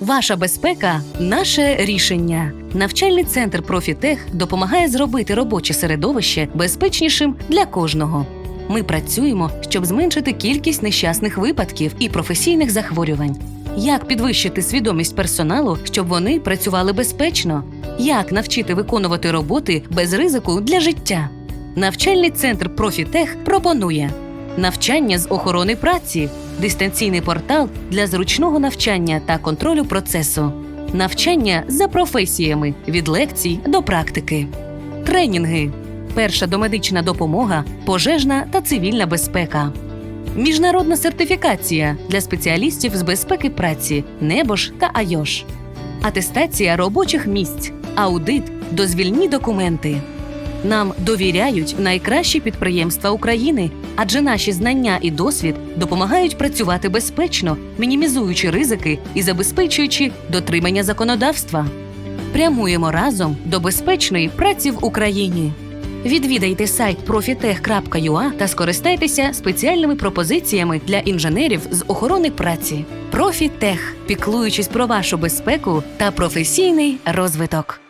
Ваша безпека наше рішення. Навчальний центр Профітех допомагає зробити робоче середовище безпечнішим для кожного. Ми працюємо, щоб зменшити кількість нещасних випадків і професійних захворювань. Як підвищити свідомість персоналу, щоб вони працювали безпечно? Як навчити виконувати роботи без ризику для життя? Навчальний центр Профітех пропонує навчання з охорони праці, дистанційний портал для зручного навчання та контролю процесу, навчання за професіями від лекцій до практики, тренінги, перша домедична допомога, пожежна та цивільна безпека. Міжнародна сертифікація для спеціалістів з безпеки праці Небош та Айош, атестація робочих місць, аудит, дозвільні документи. Нам довіряють найкращі підприємства України, адже наші знання і досвід допомагають працювати безпечно, мінімізуючи ризики і забезпечуючи дотримання законодавства. Прямуємо разом до безпечної праці в Україні. Відвідайте сайт profitech.ua та скористайтеся спеціальними пропозиціями для інженерів з охорони праці. Профітех, піклуючись про вашу безпеку та професійний розвиток.